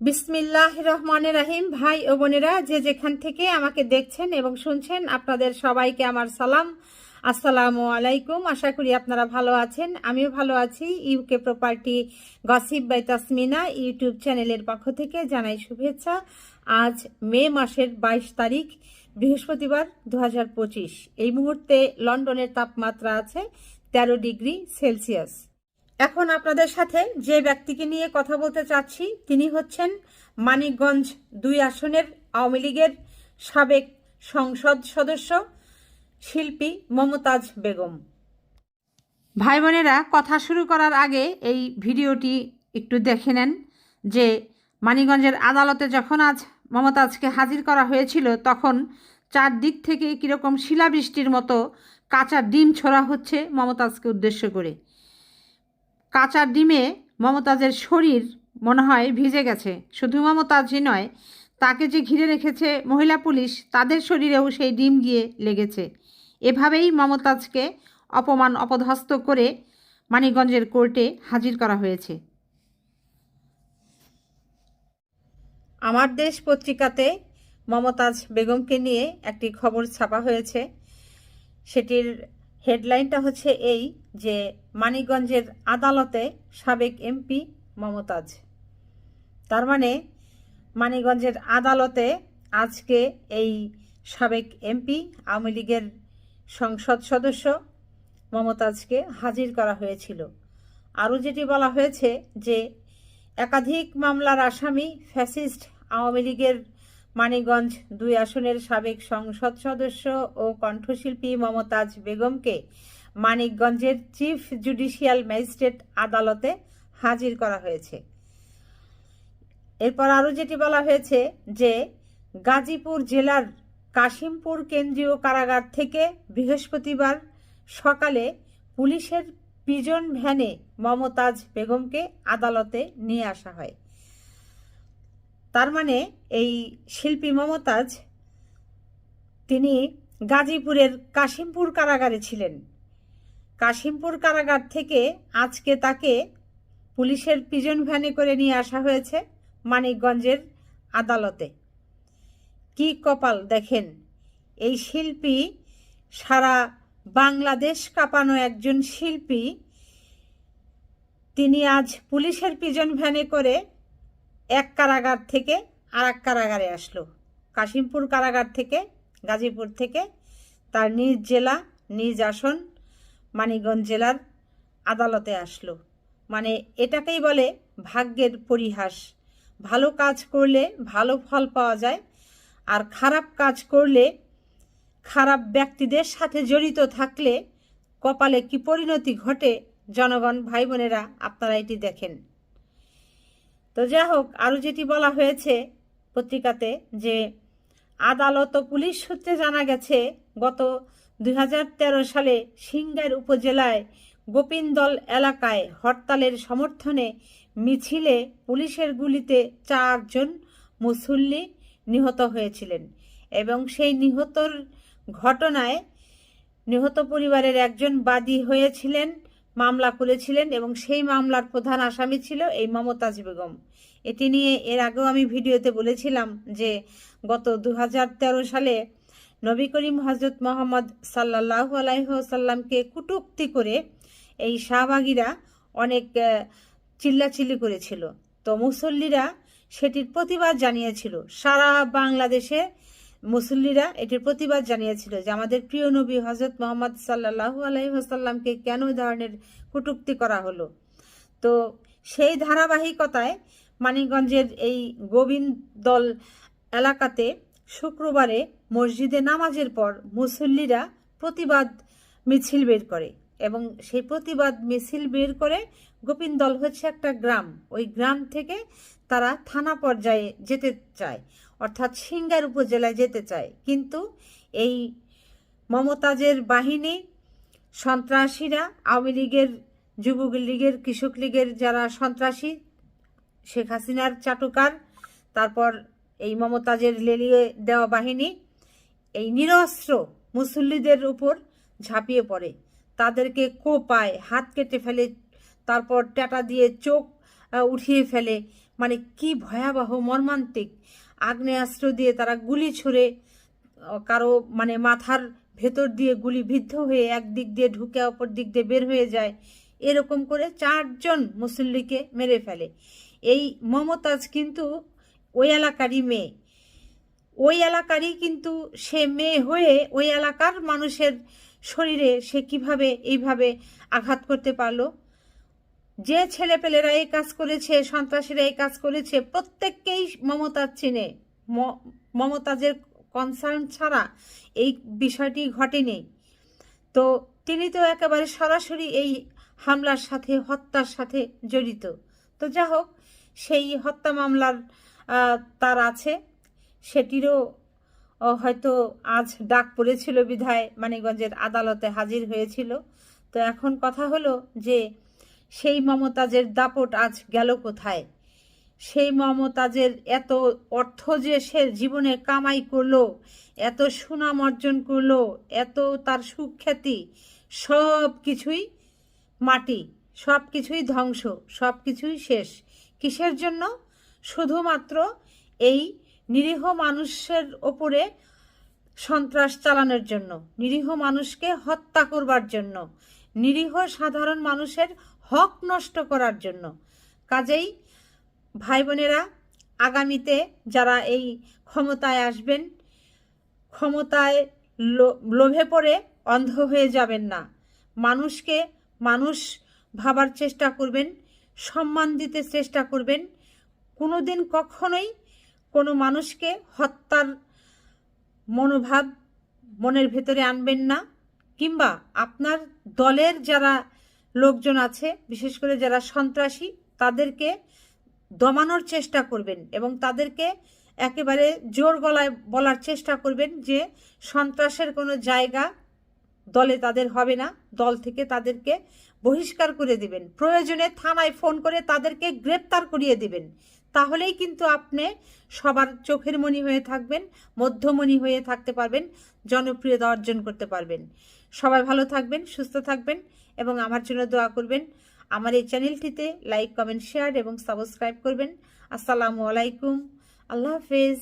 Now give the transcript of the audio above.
বিসমিল্লাহ রহমানের রাহিম। ভাই ও বোনেরা, যে যেখান থেকে আমাকে দেখছেন এবং শুনছেন, আপনাদের সবাইকে আমার সালাম। আসসালামু আলাইকুম। আশা করি আপনারা ভালো আছেন। আমিও ভালো আছি। UK property gossip by Tasmina YouTube চ্যানেলের পক্ষ থেকে জানাই শুভেচ্ছা। আজ মে মাসের বাইশ তারিখ, বৃহস্পতিবার দু হাজার পঁচিশ। এই মুহূর্তে লন্ডনের তাপমাত্রা আছে তেরো ডিগ্রি সেলসিয়াস। এখন আপনাদের সাথে যে ব্যক্তিকে নিয়ে কথা বলতে চাচ্ছি, তিনি হচ্ছেন মানিকগঞ্জ দুই আসনের আওয়ামী লীগের সাবেক সংসদ সদস্য শিল্পী মমতাজ বেগম। ভাই বোনেরা, কথা শুরু করার আগে এই ভিডিওটি একটু দেখে নেন যে মানিকগঞ্জের আদালতে যখন আজ মমতাজকে হাজির করা হয়েছিল, তখন চারদিক থেকে কীরকম শিলাবৃষ্টির মতো কাঁচা ডিম ছোড়া হচ্ছে মমতাজকে উদ্দেশ্য করে। কাঁচা ডিমে মমতাজের শরীর মনে হয় ভিজে গেছে। শুধু মমতাজই নয়, তাকে যে ঘিরে রেখেছে মহিলা পুলিশ, তাদের শরীরেও সেই ডিম গিয়ে লেগেছে। এভাবেই মমতাজকে অপমান, অপদস্থ করে মানিকগঞ্জের কোর্টে হাজির করা হয়েছে। আমার দেশ পত্রিকাতে মমতাজ বেগমকে নিয়ে একটি খবর ছাপা হয়েছে। সেটির হেডলাইনটা হচ্ছে এই যে মানিকগঞ্জের আদালতে সাবেক এমপি মমতাজ। তার মানে মানিকগঞ্জের আদালতে আজকে এই সাবেক এমপি, আওয়ামী লীগের সংসদ সদস্য মমতাজকে হাজির করা হয়েছিল। আরও যেটি বলা হয়েছে যে একাধিক মামলার আসামি ফ্যাসিস্ট আওয়ামী লীগের মানিকগঞ্জ দুই আসনের সাবেক সংসদ সদস্য ও কণ্ঠশিল্পী মমতাজ বেগমকে মানিকগঞ্জের চিফ জুডিশিয়াল ম্যাজিস্ট্রেট আদালতে হাজির করা হয়েছে। এরপর আরও যেটি বলা হয়েছে যে, গাজীপুর জেলার কাশিমপুর কেন্দ্রীয় কারাগার থেকে বৃহস্পতিবার সকালে পুলিশের পিজন ভ্যানে মমতাজ বেগমকে আদালতে নিয়ে আসা হয়। তার মানে এই শিল্পী মমতাজ, তিনি গাজীপুরের কাশিমপুর কারাগারে ছিলেন। কাশিমপুর কারাগার থেকে আজকে তাকে পুলিশের পিজন ভ্যানে করে নিয়ে আসা হয়েছে মানিকগঞ্জের আদালতে। কি কপাল দেখেন, এই শিল্পী সারা বাংলাদেশ কাঁপানো একজন শিল্পী। তিনি আজ পুলিশের পিজন ভ্যানে করে এক কারাগার থেকে আর এক কারাগারে আসলো। কাশিমপুর কারাগার থেকে, গাজীপুর থেকে, তার নিজ জেলা, নিজ আসন, মানিকগঞ্জ জেলার আদালতে আসলো। মানে এটাকেই বলে ভাগ্যের পরিহাস। ভালো কাজ করলে ভালো ফল পাওয়া যায়, আর খারাপ কাজ করলে খারাপ ব্যক্তিদের সাথে জড়িত থাকলে কপালে কি পরিণতি ঘটে, জনগণ, ভাই বোনেরা, আপনারা এটি দেখেন। তো যাই হোক আরও যেটি বলা হয়েছে পত্রিকাতে যে আদালত ও পুলিশ সূত্রে জানা গেছে, গত দুই হাজার তেরো সালে সিঙ্গার উপজেলায় গোপিন্দল এলাকায় হরতালের সমর্থনে মিছিলে পুলিশের গুলিতে চারজন মুসল্লি নিহত হয়েছিলেন এবং সেই নিহতর ঘটনায় নিহত পরিবারের একজন বাদী হয়েছিলেন। মামলা করেছিলেন এবং সেই মামলার প্রধান আসামি ছিল এই মমতাজ বেগম। এটি নিয়ে এর আগেও আমি ভিডিওতে বলেছিলাম যে গত দু হাজার তেরো সালে নবী করিম হজরত মোহাম্মদ সাল্লাহ আলাইসাল্লামকে কুটুক্তি করে এই শাহবাগীরা অনেক চিল্লাচিল্লি করেছিল। তো মুসল্লিরা সেটির প্রতিবাদ জানিয়েছিল। সারা বাংলাদেশে মুসল্লিরা এটির প্রতিবাদ জানিয়েছিল যে আমাদের প্রিয় নবী হজরত মোহাম্মদ সাল্লাহ আলাইসাল্লামকে কেন এই ধরনের কটুক্তি করা হলো? তো সেই ধারাবাহিকতায় মানিকগঞ্জের এই গোবিন্দল এলাকাতে শুক্রবারে মসজিদে নামাজের পর মুসল্লিরা প্রতিবাদ মিছিল বের করে। এবং সেই প্রতিবাদ মিছিল বের করে গোপিন্দল হচ্ছে একটা গ্রাম। ওই গ্রাম থেকে তারা থানা পর্যায়ে যেতে চায়, অর্থাৎ সিঙ্গার উপজেলায় যেতে চায়। কিন্তু এই মমতাজের বাহিনী, সন্ত্রাসীরা, আওয়ামী লীগের যুব লীগের, কৃষক লীগের যারা সন্ত্রাসী, শেখ হাসিনার চাটুকার, তারপর এই মমতাজের লেলিয়ে দেওয়া বাহিনী, এই নিরস্ত্র মুসল্লিদের উপর ঝাঁপিয়ে পড়ে। তাদেরকে কোপায়, হাত কেটে ফেলে, তারপর ট্যাটা দিয়ে চোখ উঠিয়ে ফেলে। মানে কি ভয়াবহ, মর্মান্তিক। আগ্নেয়াস্ত্র দিয়ে তারা গুলি ছুড়ে কারও মানে মাথার ভেতর দিয়ে গুলি বিদ্ধ হয়ে এক দিক দিয়ে ঢুকে অপর দিক দিয়ে বের হয়ে যায়। এরকম করে চারজন মুসল্লিকে মেরে ফেলে। এই মমতাজ কিন্তু ওই এলাকারই মেয়ে। ওই এলাকারই কিন্তু সে মেয়ে হয়ে ওই এলাকার মানুষের শরীরে সে কীভাবে, এইভাবে আঘাত করতে পারল? যে ছেলেপেলেরা এই কাজ করেছে, সন্ত্রাসীরা এই কাজ করেছে, প্রত্যেককেই মমতাজ চিনে। মমতাজের কনসার্ন ছাড়া এই বিষয়টি ঘটেনি। তো তিনি তো একেবারে সরাসরি এই হামলার সাথে, হত্যার সাথে জড়িত। তো যা হোক সেই হত্যা মামলার তার আছে। সেটিরও হয়তো আজ ডাক পড়েছিল বিধায় মানিকগঞ্জের আদালতে হাজির হয়েছিল। তো এখন কথা হলো যে, সেই মমতাজের দাপট আজ গেল কোথায়? সেই মমতাজের এত অর্থ যে সে জীবনে কামাই করল, এত সুনাম অর্জন করল, এত তার সুখ্যাতি, সব কিছুই মাটি, সব কিছুই ধ্বংস, সব কিছুই শেষ। কিসের জন্য? শুধুমাত্র এই নিরীহ মানুষের ওপরে সন্ত্রাস চালানোর জন্য, নিরীহ মানুষকে হত্যা করবার জন্য, নিরীহ সাধারণ মানুষের হক নষ্ট করার জন্য। কাজেই ভাই বোনেরা, আগামীতে যারা এই ক্ষমতায় আসবেন, ক্ষমতায় লোভে পড়ে অন্ধ হয়ে যাবেন না। মানুষকে মানুষ ভাবার চেষ্টা করবেন, সম্মান দিতে চেষ্টা করবেন। কোনোদিন কখনোই কোনো মানুষকে হত্যার মনোভাব মনের ভেতরে আনবেন না, কিংবা আপনার দলের যারা লোকজন আছে, বিশেষ করে যারা সন্ত্রাসী, তাদেরকে দমানোর চেষ্টা করবেন এবং তাদেরকে একেবারে জোর গলায় বলার চেষ্টা করবেন যে সন্ত্রাসের কোনো জায়গা দলে তাদের হবে না, দল থেকে তাদেরকে বহিষ্কার করে দিবেন। প্রয়োজনে থানায় ফোন করে তাদেরকে গ্রেপ্তার করিয়ে দিবেন। তাহলেই কিন্তু আপনি সবার চোখের মণি হয়ে থাকবেন, মধ্যমণি হয়ে থাকতে পারবেন, জনপ্রিয়তা অর্জন করতে পারবেন। সবাই ভালো থাকবেন, সুস্থ থাকবেন এবং আমার জন্য দোয়া করবেন। আমার এই চ্যানেলটিতে লাইক, কমেন্ট, শেয়ার এবং সাবস্ক্রাইব করবেন। আসসালামু আলাইকুম। আল্লাহ হাফেজ।